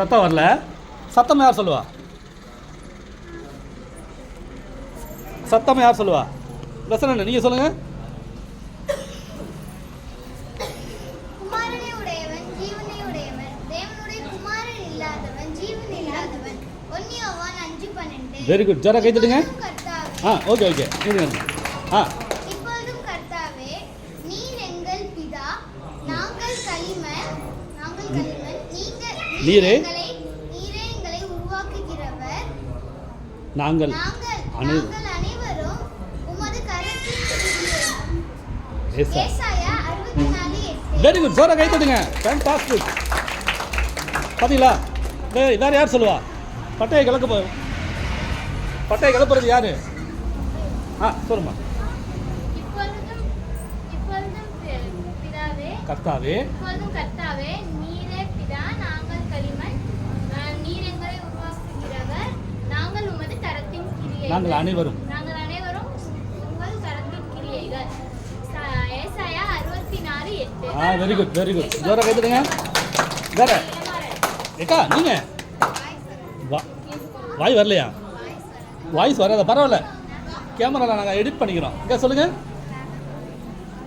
சத்தம் வரல. சத்தம் யார் சொல்லுவா? சத்தம் யார் சொல்லுவா? லெசன் நீங்கள் சொல்லுங்கள் வெரி குட் ஜோரா கை தட்டுங்க. ஆ ஓகே ஓகே. ஆ. நாங்கள் களிமண் நாங்கள் நீங்க நீரே? நாங்கள் சார் வெரி குட் ஜோரா கை தட்டுங்க ஃபேன்டாஸ்டிக் பார்த்தீங்களா வேறு யார் சொல்லுவா? பட்டையை கிளக்க பட்டையை கிளப்புறது யார்? ஆ சொல்லுமா கர்த்தாவே நாங்கள் அனைவரும். நாங்கள் அனைவரும் உங்கள் கரத்தின் கிரியைகள். ச- ஏசாயா அறுபத்தி நாலு எட்டு. ஆ வெரி குட் வெரி குட் ஜோரா கை தட்டுங்க வேற. ஏக்கா நீங்கள் வா வாய் வரலையா? வாய்ஸ் வராத? பரவாயில்ல. கேமராவில் நாங்கள் எடிட் பண்ணிக்கிறோம். இங்கே சொல்லுங்கள்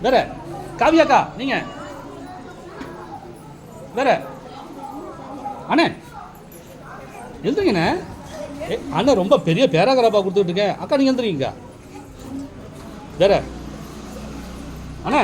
வேற. காவியாக்கா நீங்கள் வேற. அண்ணே. எழுதுறீங்கண்ணே ஏ அண்ணன் ரொம்ப பெரிய பேராகிராஃபாக கொடுத்துட்டு இருக்கேன். அக்கா நீங்கள் எழுதுறீங்க வேற. அண்ணே.